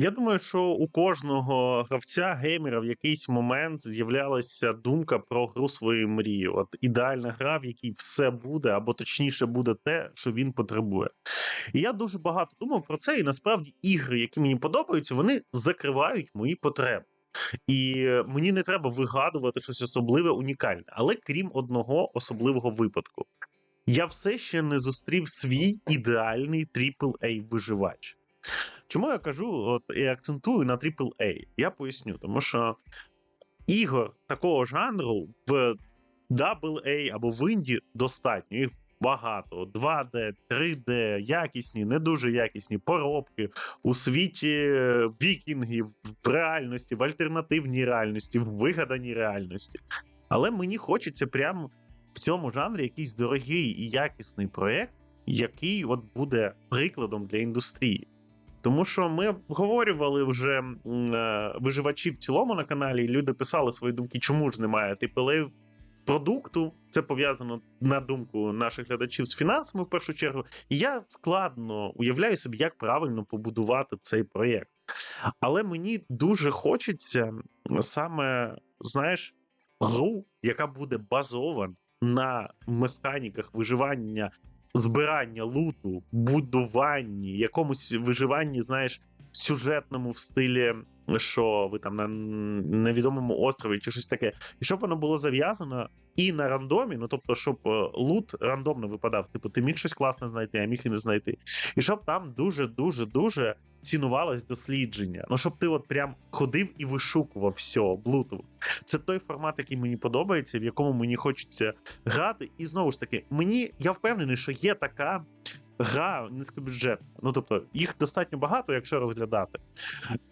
Я думаю, що у кожного гравця геймера в якийсь момент з'являлася думка про гру своєї мрії. От ідеальна гра, в якій все буде, або точніше буде те, що він потребує. І я дуже багато думав про це, і насправді ігри, які мені подобаються, вони закривають мої потреби. І мені не треба вигадувати щось особливе, унікальне. Але крім одного особливого випадку, я все ще не зустрів свій ідеальний AAA виживач. Чому я кажу от, і акцентую на AAA? Я поясню, тому що ігор такого жанру в AA або в інді достатньо. Їх багато. 2D, 3D, якісні, не дуже якісні поробки у світі вікінгів, в реальності, в альтернативній реальності, в вигаданій реальності. Але мені хочеться прямо в цьому жанрі якийсь дорогий і якісний проєкт, який от буде прикладом для індустрії. Тому що ми обговорювали вже е, виживачі в цілому на каналі, і люди писали свої думки, чому ж немає AAA продукту. Це пов'язано на думку наших глядачів з фінансами в першу чергу. І я складно уявляю собі, як правильно побудувати цей проєкт. Але мені дуже хочеться саме, знаєш, гру, яка буде базована на механіках виживання збирання луту, будуванні, якомусь виживанні, знаєш, сюжетному в стилі, що ви там на невідомому острові чи щось таке, і щоб воно було зав'язано і на рандомі, ну тобто, щоб е, лут рандомно випадав. Типу, ти міг щось класне знайти, а міг і не знайти. І щоб там дуже дуже дуже цінувалось дослідження. Ну, щоб ти от прям ходив і вишукував все, блутував. Це той формат, який мені подобається, в якому мені хочеться грати. І знову ж таки, мені я впевнений, що є така гра низькобюджетна. Ну тобто, їх достатньо багато, якщо розглядати.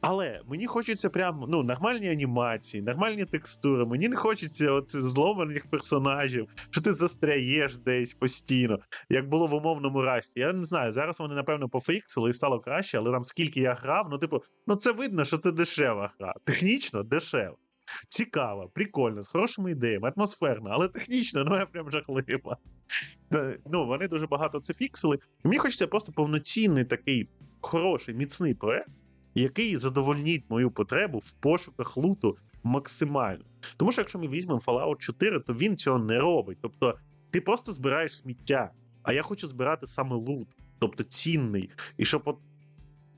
Але мені хочеться прям ну, нормальні анімації, нормальні текстури. Мені не хочеться оцих зломаних персонажів, що ти застряєш десь постійно, як було в умовному расті. Я не знаю. Зараз вони, напевно, пофіксили і стало краще, але там скільки я грав, ну, типу, ну це видно, що це дешева гра. Технічно дешева. Цікава, прикольна, з хорошими ідеями, атмосферна, але технічно, ну я прям жахлива. Ну, Вони дуже багато це фіксили. І мені хочеться просто повноцінний такий хороший, міцний проект, який задовольнить мою потребу в пошуках луту максимально. Тому що якщо ми візьмемо Fallout 4, то він цього не робить. Тобто, ти просто збираєш сміття, а я хочу збирати саме лут, тобто цінний. І щоб от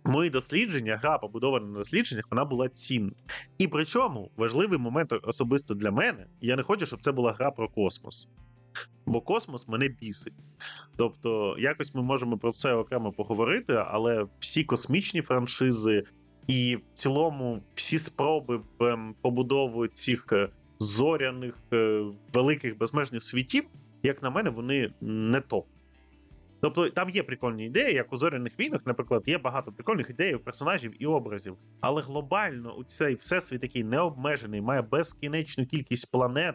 мої дослідження, гра побудована на дослідженнях, вона була цінна. І причому важливий момент особисто для мене, я не хочу, щоб це була гра про космос. Бо космос мене бісить. Тобто, якось ми можемо про це окремо поговорити, але всі космічні франшизи і в цілому всі спроби в ем, побудову цих е, зоряних е, великих безмежних світів, як на мене, вони не то. Тобто там є прикольні ідеї, як у зоряних війнах, наприклад, є багато прикольних ідей, персонажів і образів. Але глобально у цей всесвіт, який необмежений, має безкінечну кількість планет,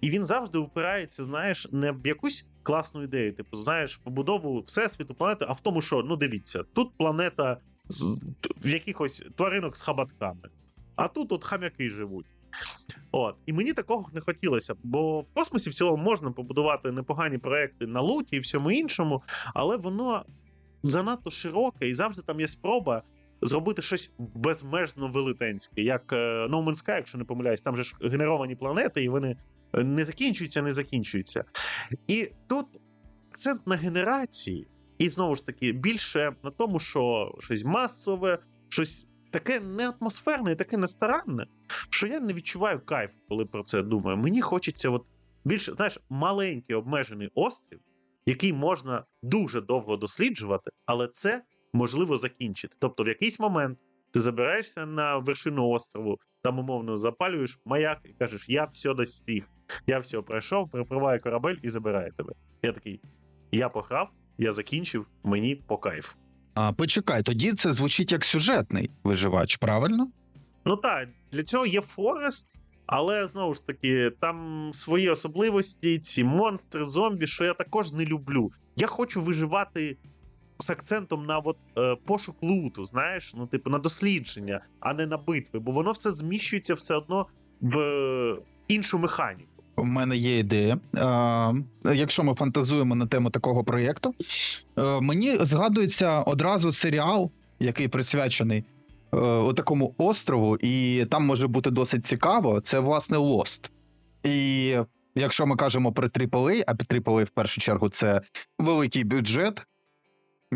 і він завжди впирається, знаєш, не в якусь класну ідею, типу, знаєш, побудову всесвіту планети, а в тому, що ну дивіться, тут планета з якихось тваринок з хабатками, а тут от хам'яки живуть. От і мені такого не хотілося, бо в космосі в цілому можна побудувати непогані проекти на луті і всьому іншому, але воно занадто широке і завжди там є спроба. Зробити щось безмежно велетенське, як е, No Man's Sky, якщо не помиляюсь, там же ж генеровані планети, і вони не закінчуються, не закінчуються. І тут акцент на генерації, і знову ж таки більше на тому, що щось масове, щось таке не атмосферне і таке нестаранне, що я не відчуваю кайф, коли про це думаю. Мені хочеться, от більше знаєш, маленький обмежений острів, який можна дуже довго досліджувати, але це можливо закінчити. Тобто, в якийсь момент ти забираєшся на вершину острову, там умовно запалюєш маяк і кажеш: Я все достіг, я все пройшов, припливаю корабель і забираю тебе. Я такий: я пограв, я закінчив, мені по кайфу. А почекай, тоді це звучить як сюжетний виживач, правильно? Ну так, для цього є Форест, але знову ж таки, там свої особливості, ці монстри, зомбі, що я також не люблю. Я хочу виживати з акцентом на от, е, пошук луту, знаєш, ну, типу, на дослідження, а не на битви, бо воно все зміщується все одно в е, іншу механіку. У мене є ідея. А, Якщо ми фантазуємо на тему такого проєкту, е, мені згадується одразу серіал, який присвячений е, такому острову, і там може бути досить цікаво. Це власне Lost. І якщо ми кажемо про AAA, а AAA в першу чергу це великий бюджет.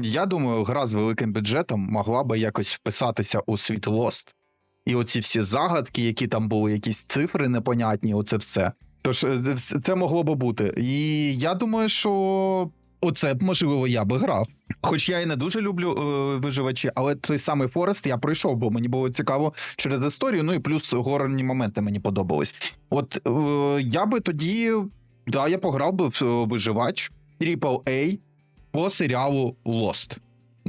Я думаю, гра з великим бюджетом могла би якось вписатися у світ Lost. І оці всі загадки, які там були, якісь цифри непонятні, оце все. Тож е, це могло би бути. І я думаю, що оце б, можливо, я би грав. Хоч я і не дуже люблю е, виживачі, але той самий Форест я пройшов, бо мені було цікаво через історію. Ну і плюс горорні моменти мені подобались. От е, я би тоді, да, я пограв би в е, виживач AAA по серіалу Lost.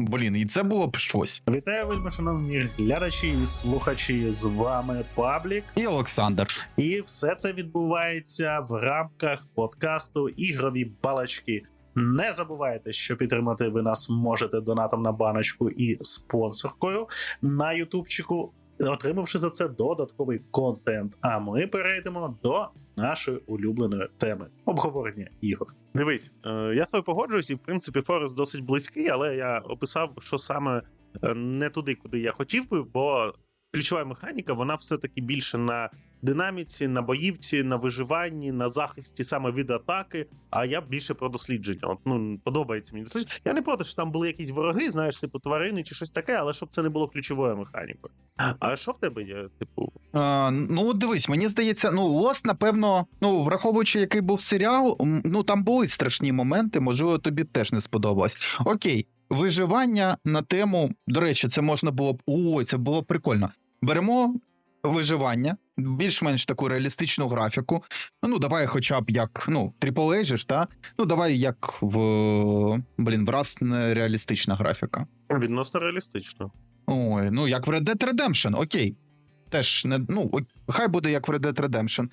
Блін, і це було б щось. Вітаю, вельми шановні глядачі і слухачі. З вами Паблік. І Олександр. І все це відбувається в рамках подкасту Ігрові балачки. Не забувайте, що підтримати ви нас можете донатом на баночку і спонсоркою на Ютубчику, отримавши за це додатковий контент. А ми перейдемо до нашої улюбленої теми обговорення ігор. Дивись, е, я з тобою погоджуюсь, і в принципі Форест досить близький, але я описав, що саме е, не туди, куди я хотів би, бо ключова механіка, вона все-таки більше на динаміці, на боївці, на виживанні, на захисті саме від атаки. А я більше про дослідження. От ну подобається мені дослідження. Я не проти, що там були якісь вороги, знаєш, типу тварини чи щось таке, але щоб це не було ключовою механікою. А що в тебе є? Типу, А, ну, дивись, мені здається, ну, Lost, напевно, ну, враховуючи, який був серіал, ну там були страшні моменти, можливо, тобі теж не сподобалось. Окей, виживання на тему. До речі, це можна було б. Ой, це було прикольно. Беремо виживання, більш-менш таку реалістичну графіку. Ну, давай, хоча б як, ну, же ж, та? Ну, давай як в. Блін, враз не реалістична графіка. відносно реалістично. Ой, ну як в Red Dead Redemption, окей. Теж не ну, хай буде як в Red Dead Redemption.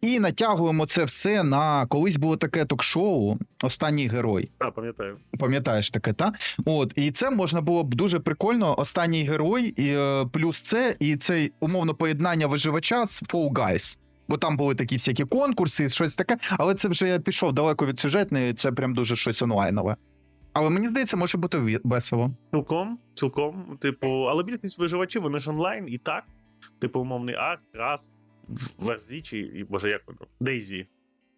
І натягуємо це все на колись було таке ток-шоу Останній герой. А, пам'ятаю. Пам'ятаєш таке, та? От, і це можна було б дуже прикольно. Останній герой, і е, плюс це, і це умовно поєднання виживача з Fall Guys. Бо там були такі всякі конкурси, щось таке, але це вже я пішов далеко від сюжетної, це прям дуже щось онлайнове. Але мені здається, може бути весело. Цілком, цілком. Типу, але більшість виживачів, вони ж онлайн і так. Типу, умовний арк, раз, верзі, чи і, боже, як воно? Дейзі.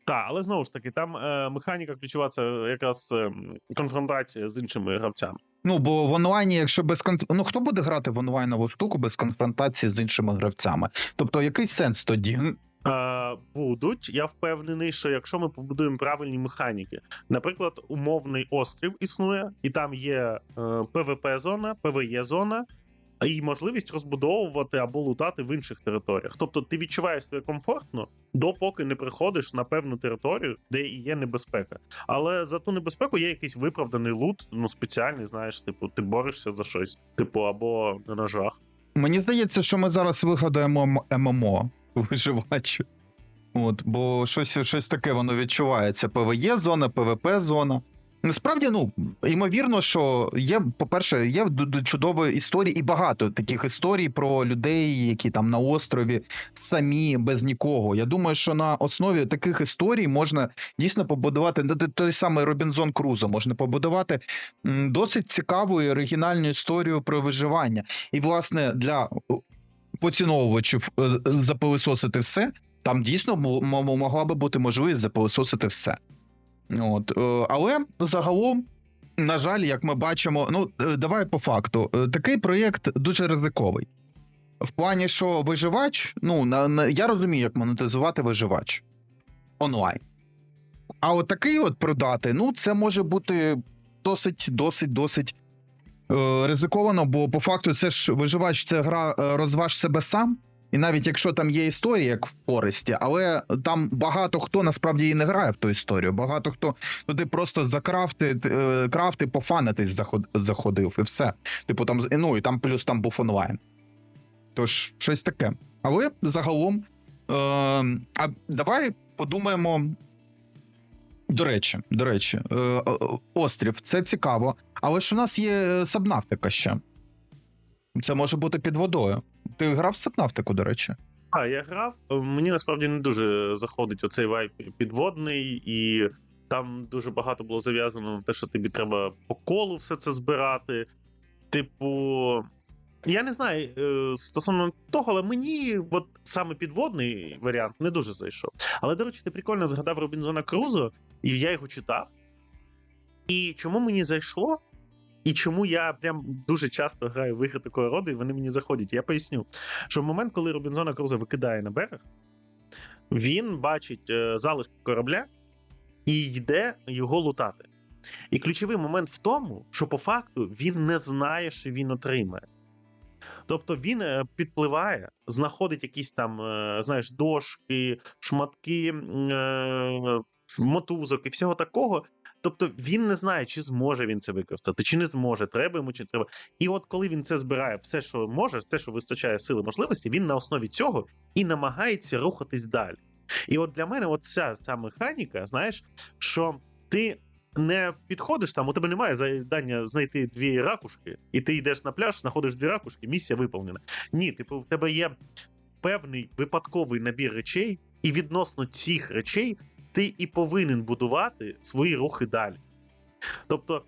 Так, але знову ж таки, там е, механіка ключова це якраз е, конфронтація з іншими гравцями. Ну, бо в онлайні, якщо без конф... ну хто буде грати в онлайнову штуку без конфронтації з іншими гравцями? Тобто, який сенс тоді? Е, будуть, я впевнений, що якщо ми побудуємо правильні механіки, наприклад, умовний острів існує, і там є е, ПВП-зона, ПВЕ-зона, і можливість розбудовувати або лутати в інших територіях. Тобто ти відчуваєш себе комфортно, допоки не приходиш на певну територію, де і є небезпека. Але за ту небезпеку є якийсь виправданий лут, ну спеціальний, знаєш, типу, ти борешся за щось, типу, або на ножах. Мені здається, що ми зараз вигадаємо ММО виживач. От, бо щось, щось таке воно відчувається. ПВЕ зона, ПВП зона. Насправді, ну, ймовірно, що є, по-перше, є чудові історії, і багато таких історій про людей, які там на острові самі без нікого. Я думаю, що на основі таких історій можна дійсно побудувати ну, той самий Робінзон Крузо, можна побудувати досить цікаву і оригінальну історію про виживання. І, власне, для поціновувачів е, запилисосити все, там дійсно мо- мо- могла би бути можливість запилисосити все. От, е, але загалом, на жаль, як ми бачимо, ну е, давай по факту, е, такий проєкт дуже ризиковий. В плані, що виживач, ну на, на я розумію, як монетизувати виживач онлайн. А от такий от продати, ну це може бути досить, досить, досить е, ризиковано, бо по факту це ж виживач, це гра розваж себе сам. І навіть якщо там є історія, як в Форесті, але там багато хто насправді і не грає в ту історію. Багато хто туди просто закрафти, е, крафти, пофанитись заходив, і все. Типу там, ну і там плюс там був онлайн. Тож, щось таке. Але загалом, е, а давай подумаємо. До речі, до речі, е, острів це цікаво, але ж у нас є е, сабнавтика ще. Це може бути під водою. Ти грав в сабнавтику, до речі? А, я грав. Мені насправді не дуже заходить оцей вайп підводний, і там дуже багато було зав'язано на те, що тобі треба по колу все це збирати. Типу, Я не знаю е, стосовно того, але мені от саме підводний варіант не дуже зайшов. Але, до речі, ти прикольно згадав Робінзона Крузо, і я його читав. І чому мені зайшло? І чому я прям дуже часто граю в ігри такого роду, і вони мені заходять. Я поясню, що в момент, коли Робінзона Круза викидає на берег, він бачить е, залишки корабля і йде його лутати. І ключовий момент в тому, що по факту він не знає, що він отримає. Тобто він е, підпливає, знаходить якісь там, е, знаєш, дошки, шматки мотузок і всього такого. Тобто він не знає, чи зможе він це використати, чи не зможе, треба йому, чи не треба. І от коли він це збирає, все, що може, все, що вистачає сили можливості, він на основі цього і намагається рухатись далі. І от для мене, от ця, ця механіка, знаєш, що ти не підходиш там, у тебе немає завдання знайти дві ракушки, і ти йдеш на пляж, знаходиш дві ракушки, місія виповнена. Ні, типу, в тебе є певний випадковий набір речей, і відносно цих речей ти і повинен будувати свої рухи далі. Тобто,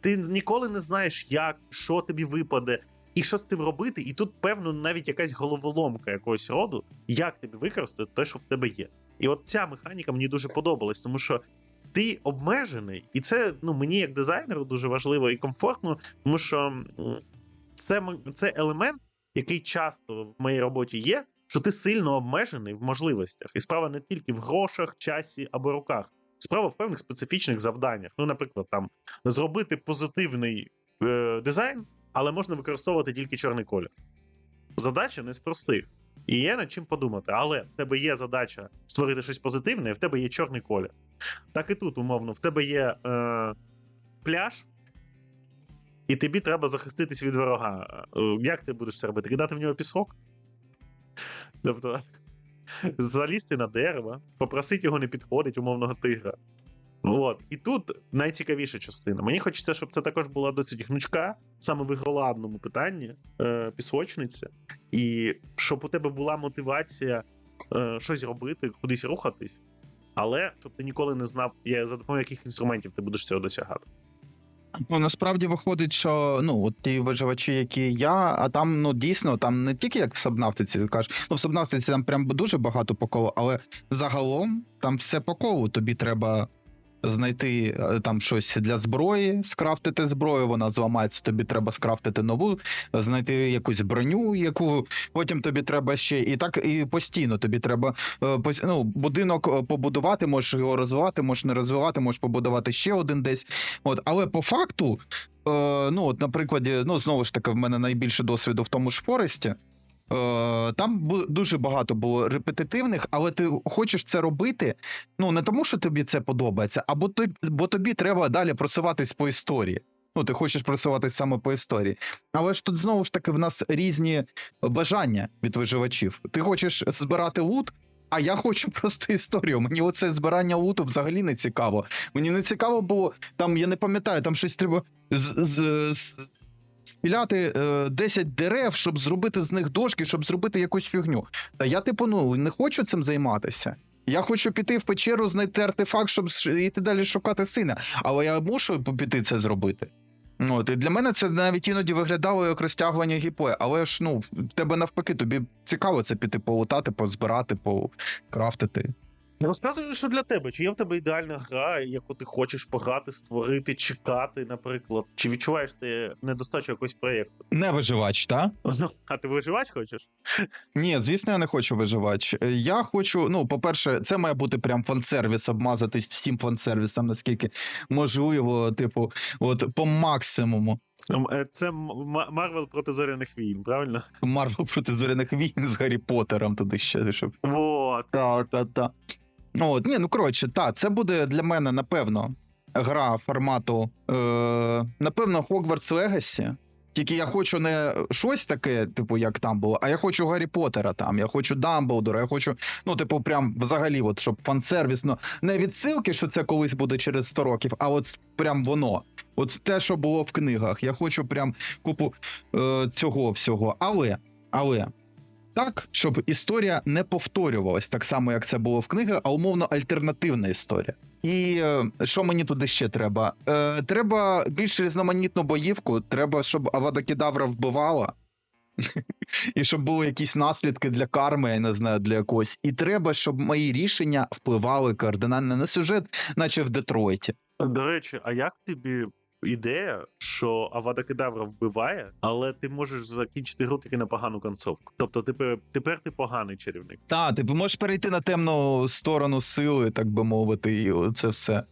ти ніколи не знаєш, як, що тобі випаде, і що з тим робити, і тут, певно, навіть якась головоломка якогось роду, як тобі використати те, що в тебе є. І от ця механіка мені дуже подобалась, тому що ти обмежений, і це ну, мені як дизайнеру дуже важливо і комфортно, тому що це, це елемент, який часто в моїй роботі є, що ти сильно обмежений в можливостях. І справа не тільки в грошах, часі або руках. Справа в певних специфічних завданнях. Ну, наприклад, там зробити позитивний е, дизайн, але можна використовувати тільки чорний колір. Задача не з простих. І є над чим подумати, але в тебе є задача створити щось позитивне, і в тебе є чорний колір. Так і тут, умовно, в тебе є е, пляж, і тобі треба захиститись від ворога. Е, Як ти будеш це робити? Кидати в нього пісок? Тобто, залізти на дерево, попросити його не підходить, умовного тигра. От. І тут найцікавіша частина. Мені хочеться, щоб це також була досить гнучка, саме в ігроладному питанні, е, пісочниця, і щоб у тебе була мотивація е, щось робити, кудись рухатись, але щоб ти ніколи не знав, я- за допомогою яких інструментів ти будеш цього досягати. Ну, насправді виходить, що ну, от ті виживачі, які я, а там ну дійсно там не тільки як в Сабнавтиці кажеш, ну в Сабнафтиці там прям дуже багато по колу, але загалом там все по колу. Тобі треба знайти е, там щось для зброї, скрафтити зброю, вона зламається, тобі треба скрафтити нову, знайти якусь броню, яку потім тобі треба ще. І так і постійно тобі треба е, ну, будинок е, побудувати, можеш його розвивати, можеш не розвивати, можеш побудувати ще один десь. От, але по факту, ну, от, на прикладі, ну, знову ж таки, в мене найбільше досвіду в тому ж Форесті. Е, там дуже багато було репетитивних, але ти хочеш це робити, ну не тому, що тобі це подобається, а бо, то- бо тобі треба далі просуватись по історії. Ну, ти хочеш просуватись саме по історії. Але ж тут знову ж таки в нас різні бажання від виживачів. Ти хочеш збирати лут, а я хочу просто історію. Мені оце збирання луту взагалі не цікаво. Мені не цікаво було, там, я не пам'ятаю, там щось треба з, з, з, спіляти е, 10 дерев, щоб зробити з них дошки, щоб зробити якусь фігню. Та я, типу, ну не хочу цим займатися. Я хочу піти в печеру, знайти артефакт, щоб йти далі шукати сина. Але я мушу піти це зробити. От, і для мене це навіть іноді виглядало як розтягування гіпої. Але ж ну, в тебе навпаки, тобі цікаво це піти полутати, позбирати, покрафтити. Розказуй, що для тебе, чи є в тебе ідеальна гра, яку ти хочеш пограти, створити, чекати, наприклад, чи відчуваєш ти недостачу якогось проєкту? Не виживач, так? Ну, а ти виживач хочеш? Ні, звісно, я не хочу виживач. Е, Я хочу, ну, по-перше, це має бути прям фан-сервіс, обмазатись всім фан-сервісом, наскільки можливо, типу, от по максимуму. Е, Це Марвел проти зоряних війн, правильно? Марвел проти зоряних війн з Гаррі Поттером туди ще, щоб. Вот. Та, та, та. От, ні, ну коротше, та, це буде для мене, напевно, гра формату, е, напевно, Hogwarts Legacy. Тільки я хочу не щось таке, типу, як там було, а я хочу Гаррі Поттера там, я хочу Дамблдора, я хочу, ну, типу, прям взагалі, от, щоб фан-сервіс, ну, не відсилки, що це колись буде через 100 років, а от прям воно. От те, що було в книгах. Я хочу прям купу е, цього всього. Але, але, так, щоб історія не повторювалась так само, як це було в книгах, а умовно альтернативна історія. І е, що мені туди ще треба? Е, треба більш різноманітну боївку. Треба, щоб Авада Кедавра вбивала. І щоб були якісь наслідки для карми, я не знаю, для якогось. І треба, щоб мої рішення впливали кардинально на сюжет, наче в Детройті. До речі, а як тобі ідея, що Авада Кедавра вбиває, але ти можеш закінчити гру тільки на погану концовку? Тобто, тепер, тепер ти поганий чарівник. Та, ти можеш перейти на темну сторону сили, так би мовити, і це все. Е,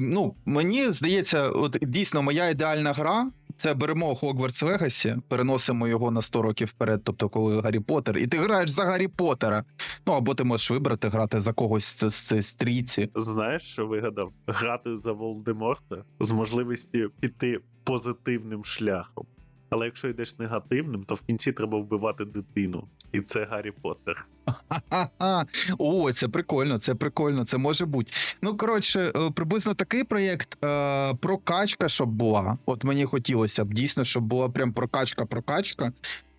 ну, мені здається, от дійсно моя ідеальна гра. Це беремо Хогвартс Вегасі, переносимо його на 100 років вперед, тобто коли Гаррі Поттер, і ти граєш за Гаррі Поттера. Ну або ти можеш вибрати грати за когось з, з стрійці. Знаєш, що вигадав? Грати за Волдеморта з можливістю піти позитивним шляхом. Але якщо йдеш негативним, то в кінці треба вбивати дитину. І це Гаррі Поттер. О, це прикольно, це прикольно, це може бути. Ну, коротше, е, приблизно такий проєкт. Е, прокачка, щоб була. От мені хотілося б дійсно, щоб була прям прокачка-прокачка.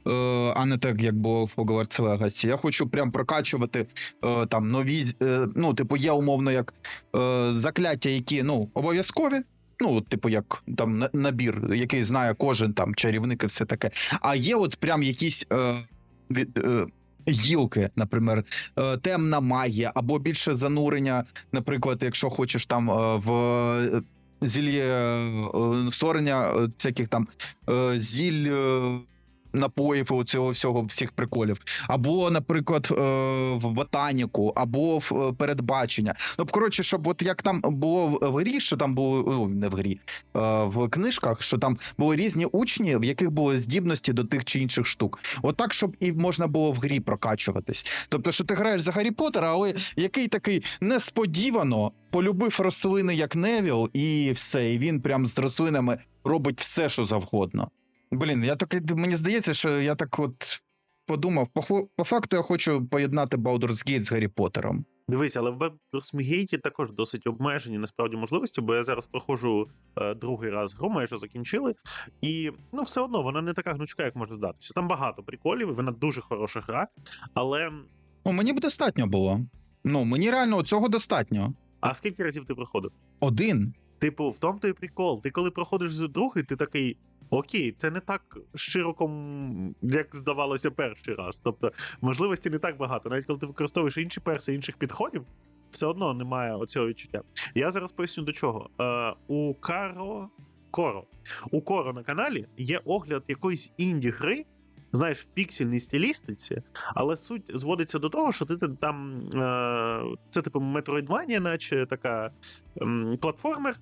Е, а не так, як було в Hogwarts Legacy. Я хочу прям прокачувати е, там нові. Ну, типу, є умовно як закляття, які ну, обов'язкові. Ну, от, типу, як там на- набір, який знає кожен там чарівник і все таке. А є от прям якісь е, від, е, гілки, наприклад, е, темна магія, або більше занурення, наприклад, якщо хочеш там е, в зілі е, створення е, всяких там зіль. Напоїв і цього всього всіх приколів, або, наприклад, е, в ботаніку, або в е, передбачення. Ну, коротше, щоб от як там було в грі, що там було ну, не в грі, е, в книжках, що там були різні учні, в яких були здібності до тих чи інших штук. Отак, щоб і можна було в грі прокачуватись. Тобто, що ти граєш за Гаррі Поттера, але який такий несподівано полюбив рослини як Невіл, і все. І він прям з рослинами робить все, що завгодно. Блін, я так мені здається, що я так от подумав, по, по факту я хочу поєднати Baldur's Gate з Гаррі Поттером. Дивись, але в Baldur's Gate також досить обмежені насправді можливості, бо я зараз проходжу е, другий раз гру, майже закінчили. І ну, все одно вона не така гнучка, як може здатися. Там багато приколів, і вона дуже хороша гра. Але Ну, мені б достатньо було. Ну, мені реально цього достатньо. а скільки разів ти проходив? Один. Типу, в тому то і прикол. Ти коли проходиш другий, ти такий. Окей, це не так широко, як здавалося перший раз. Тобто можливості не так багато. Навіть коли ти використовуєш інші перси інших підходів, все одно немає оцього відчуття. Я зараз поясню до чого. Е, у Каро Коро. У Коро на каналі є огляд якоїсь інді гри, знаєш, в піксельній стилістиці, але суть зводиться до того, що ти там. Е, це типу Metroidvania, наче така платформер,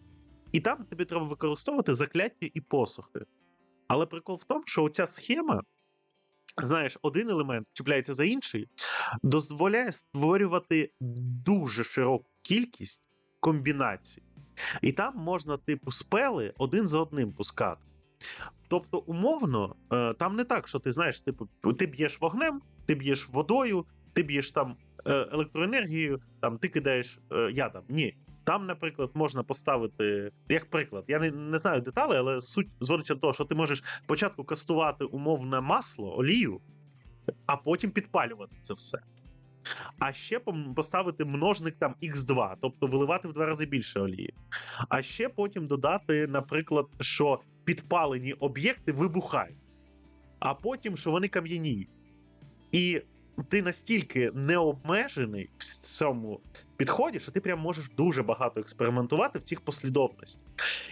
і там тобі треба використовувати закляття і посохи. Але прикол в тому, що оця схема, знаєш, один елемент чіпляється за інший, дозволяє створювати дуже широку кількість комбінацій. І там можна, типу, спели один за одним пускати. Тобто, умовно, е, там не так, що ти знаєш, типу, ти б'єш вогнем, ти б'єш водою, ти б'єш там е, електроенергією, там ти кидаєш е, ядом. Ні. Там, наприклад, можна поставити, як приклад, я не, не знаю деталей, але суть зводиться до того, що ти можеш спочатку кастувати умовне масло, олію, а потім підпалювати це все. А ще поставити множник там X2, тобто виливати в два рази більше олії. А ще потім додати, наприклад, що підпалені об'єкти вибухають, а потім, що вони кам'яніють. І ти настільки необмежений в цьому підході, що ти прям можеш дуже багато експериментувати в цих послідовностях.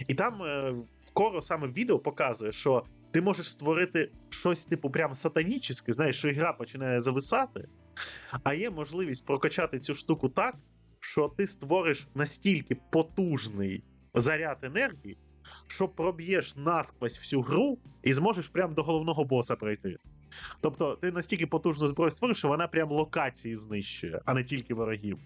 І там е, Коро саме відео показує, що ти можеш створити щось типу прям сатанічне, знаєш, що ігра починає зависати, а є можливість прокачати цю штуку так, що ти створиш настільки потужний заряд енергії, що проб'єш насквозь всю гру і зможеш прям до головного боса пройти. Тобто, ти настільки потужну зброю створиш, що вона прям локації знищує, а не тільки ворогів.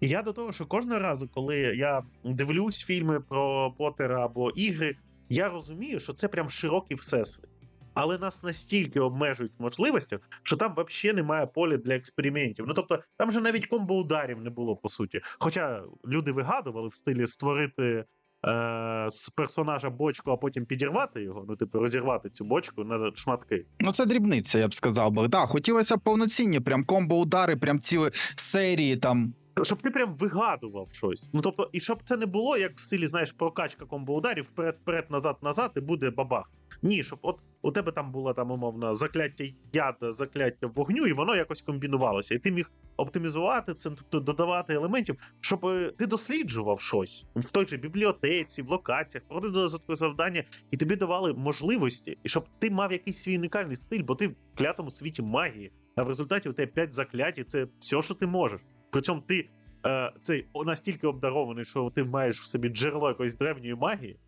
І я до того, що кожного разу, коли я дивлюсь фільми про Поттера або ігри, я розумію, що це прям широкий всесвіт. Але нас настільки обмежують в можливостях, що там взагалі немає поля для експериментів. Ну тобто, там же навіть комбо ударів не було по суті. Хоча люди вигадували в стилі створити е, з персонажа бочку, а потім підірвати його, ну типу розірвати цю бочку на шматки. Ну, це дрібниця, я б сказав би. Да, хотілося б повноцінні, прям комбо-удари, прям цілі серії там. Щоб ти прям вигадував щось. Ну тобто, і щоб це не було як в стилі, знаєш, прокачка комбо ударів, вперед, вперед, назад, назад, і буде бабах. Ні, щоб от у тебе там було там умовно закляття яда, закляття вогню, і воно якось комбінувалося. І ти міг оптимізувати це, тобто додавати елементів, щоб е, ти досліджував щось в той же бібліотеці, в локаціях, проводив додаткове завдання, і тобі давали можливості, і щоб ти мав якийсь свій унікальний стиль, бо ти в клятому світі магії. А в результаті у тебе 5 заклять, і це все, що ти можеш. При цьому ти е, цей настільки обдарований, що ти маєш в собі джерело якоїсь древньої магії,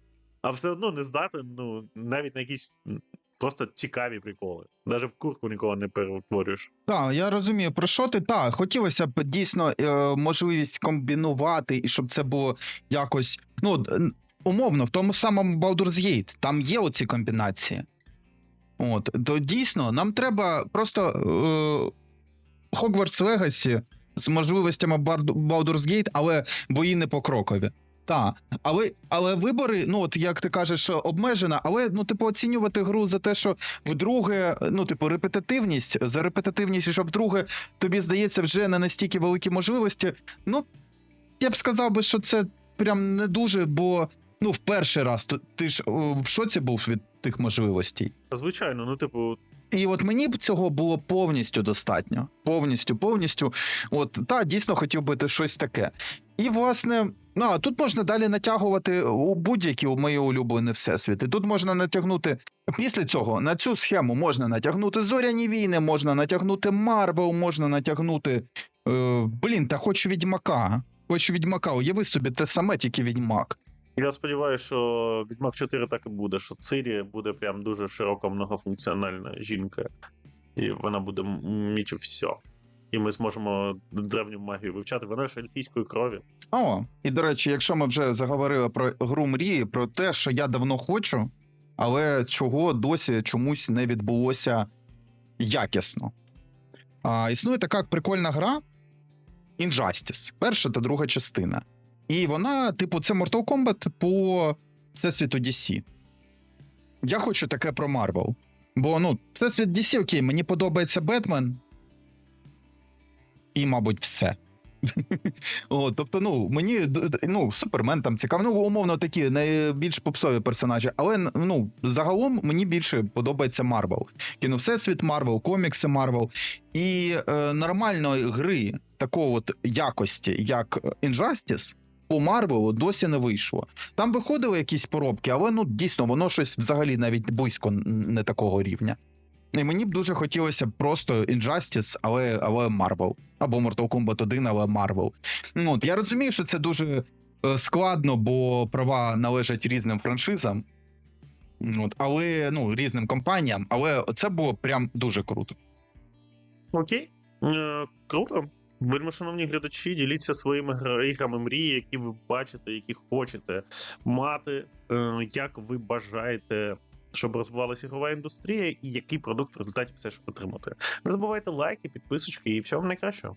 а все одно не здатен ну, навіть на якісь просто цікаві приколи. Навіть в курку нікого не перетворюєш. Так, я розумію, про що ти так. Хотілося б дійсно е, можливість комбінувати, і щоб це було якось. Ну, умовно, в тому самому Baldur's Gate там є оці комбінації. От, то дійсно, нам треба просто е, Legacy з можливостями Baldur's Gate, але бої не покрокові. Так, але, але вибори, ну от як ти кажеш, обмежена, але ну, типу, оцінювати гру за те, що вдруге, ну, типу, репетитивність, за репетитивність, що вдруге тобі здається вже не настільки великі можливості. Ну, я б сказав би, що це прям не дуже, бо ну, в перший раз ти ж в шоці був від тих можливостей. Звичайно, ну, типу, І от мені б цього було повністю достатньо. Повністю, повністю. От та дійсно хотів би ти щось таке. І власне, ну а тут можна далі натягувати у будь-які мої улюблені всесвіти. Тут можна натягнути після цього на цю схему можна натягнути зоряні війни, можна натягнути Марвел, можна натягнути. Е, блін, та хоч відьмака. Хоч відьмака, уяви собі те саме, тільки відьмак. Я сподіваюся, що Відьмак 4 так і буде, що Цирі буде прям дуже широка многофункціональна жінка, і вона буде міти все. І ми зможемо древню магію вивчати. Вона ж ельфійської крові. О, і до речі, якщо ми вже заговорили про гру мрії, про те, що я давно хочу, але чого досі чомусь не відбулося якісно. А, існує така прикольна гра Injustice, перша та друга частина. І вона, типу, це Mortal Kombat по всесвіту DC. Я хочу таке про Marvel. Бо, ну, всесвіт DC, окей, мені подобається Бетмен. І, мабуть, все. О, тобто, ну мені ну, Супермен там цікаво. Ну, умовно такі найбільш попсові персонажі. Але ну, загалом мені більше подобається Марвел. Кіно Всесвіт Марвел, комікси Марвел. І е, нормальної гри такого от якості, як Injustice, по Марвелу досі не вийшло. Там виходили якісь поробки, але ну дійсно воно щось взагалі навіть близько не такого рівня. І мені б дуже хотілося просто Injustice, але, але Marvel. Або Mortal Kombat 1, але Marvel. Ну, я розумію, що це дуже е, складно, бо права належать різним франшизам. От, але ну, різним компаніям, але це було прям дуже круто. Окей. Е, круто. Вельми шановні глядачі, діліться своїми гра- іграми мрії, які ви бачите, які хочете мати, е, як ви бажаєте, щоб розвивалася ігрова індустрія, і який продукт в результаті все ж отримати. Не забувайте лайки, підписочки і всього найкращого.